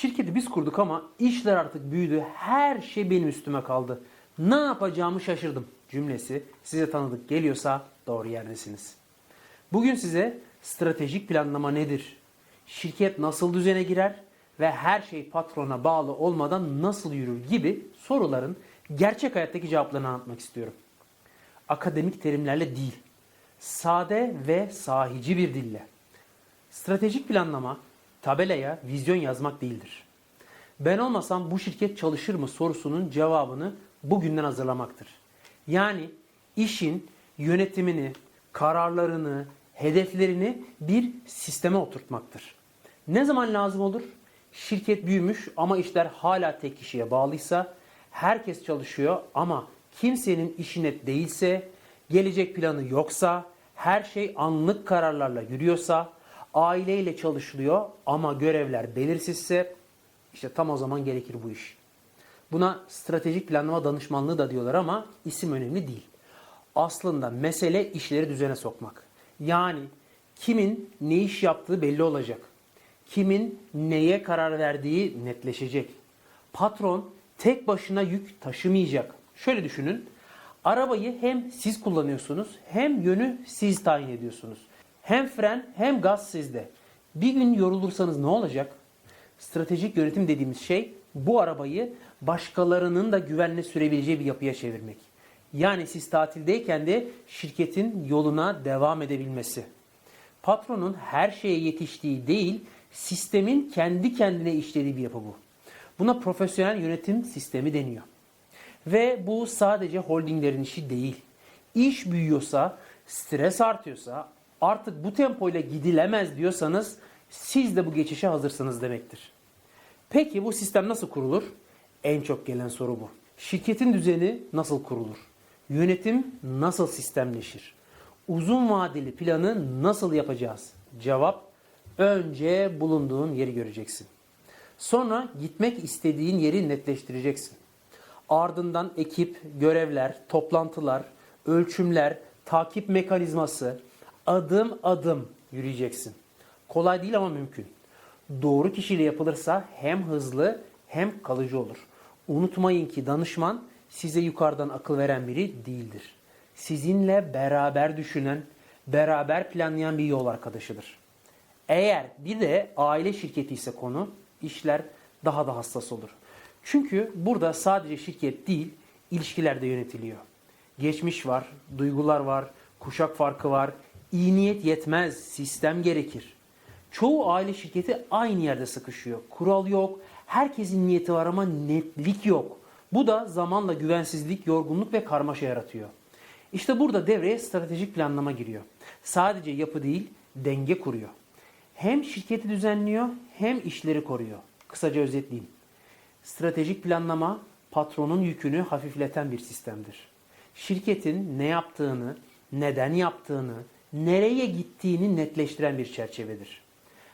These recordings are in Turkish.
Şirketi biz kurduk ama işler artık büyüdü. Her şey benim üstüme kaldı. Ne yapacağımı şaşırdım cümlesi size tanıdık geliyorsa doğru yerdesiniz. Bugün size stratejik planlama nedir? Şirket nasıl düzene girer ve her şey patrona bağlı olmadan nasıl yürür gibi soruların gerçek hayattaki cevaplarını anlatmak istiyorum. Akademik terimlerle değil, sade ve sahici bir dille. Stratejik planlama tabelaya vizyon yazmak değildir. Ben olmasam bu şirket çalışır mı sorusunun cevabını bugünden hazırlamaktır. Yani işin yönetimini, kararlarını, hedeflerini bir sisteme oturtmaktır. Ne zaman lazım olur? Şirket büyümüş ama işler hala tek kişiye bağlıysa, herkes çalışıyor ama kimsenin işi net değilse, gelecek planı yoksa, her şey anlık kararlarla yürüyorsa, aileyle çalışılıyor ama görevler belirsizse, işte tam o zaman gerekir bu iş. Buna stratejik planlama danışmanlığı da diyorlar ama isim önemli değil. Aslında mesele işleri düzene sokmak. Yani kimin ne iş yaptığı belli olacak. Kimin neye karar verdiği netleşecek. Patron tek başına yük taşımayacak. Şöyle düşünün. Arabayı hem siz kullanıyorsunuz hem yönü siz tayin ediyorsunuz. Hem fren hem gaz sizde. Bir gün yorulursanız ne olacak? Stratejik yönetim dediğimiz şey bu arabayı başkalarının da güvenle sürebileceği bir yapıya çevirmek. Yani siz tatildeyken de şirketin yoluna devam edebilmesi. Patronun her şeye yetiştiği değil, sistemin kendi kendine işlediği bir yapı bu. Buna profesyonel yönetim sistemi deniyor. Ve bu sadece holdinglerin işi değil. İş büyüyorsa, stres artıyorsa, artık bu tempoyla gidilemez diyorsanız siz de bu geçişe hazırsınız demektir. Peki bu sistem nasıl kurulur? En çok gelen soru bu. Şirketin düzeni nasıl kurulur? Yönetim nasıl sistemleşir? Uzun vadeli planı nasıl yapacağız? Cevap önce bulunduğun yeri göreceksin. Sonra gitmek istediğin yeri netleştireceksin. Ardından ekip, görevler, toplantılar, ölçümler, takip mekanizması adım adım yürüyeceksin. Kolay değil ama mümkün. Doğru kişiyle yapılırsa hem hızlı hem kalıcı olur. Unutmayın ki danışman size yukarıdan akıl veren biri değildir. Sizinle beraber düşünen, beraber planlayan bir yol arkadaşıdır. Eğer bir de aile şirketi ise konu, işler daha da hassas olur. Çünkü burada sadece şirket değil, ilişkiler de yönetiliyor. Geçmiş var, duygular var, kuşak farkı var. İyi niyet yetmez, sistem gerekir. Çoğu aile şirketi aynı yerde sıkışıyor. Kural yok, herkesin niyeti var ama netlik yok. Bu da zamanla güvensizlik, yorgunluk ve karmaşa yaratıyor. İşte burada devreye stratejik planlama giriyor. Sadece yapı değil, denge kuruyor. Hem şirketi düzenliyor hem işleri koruyor. Kısaca özetleyeyim. Stratejik planlama patronun yükünü hafifleten bir sistemdir. Şirketin ne yaptığını, neden yaptığını, nereye gittiğini netleştiren bir çerçevedir.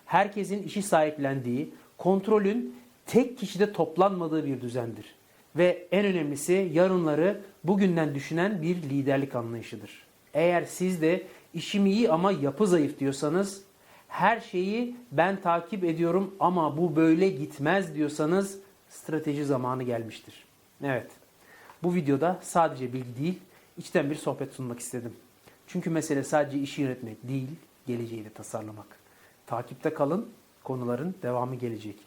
Herkesin işi sahiplendiği, kontrolün tek kişide toplanmadığı bir düzendir. Ve en önemlisi yarınları bugünden düşünen bir liderlik anlayışıdır. Eğer siz de işim iyi ama yapı zayıf diyorsanız, her şeyi ben takip ediyorum ama bu böyle gitmez diyorsanız strateji zamanı gelmiştir. Evet. Bu videoda sadece bilgi değil, içten bir sohbet sunmak istedim. Çünkü mesele sadece işi yönetmek değil, geleceği de tasarlamak. Takipte kalın, konuların devamı gelecek.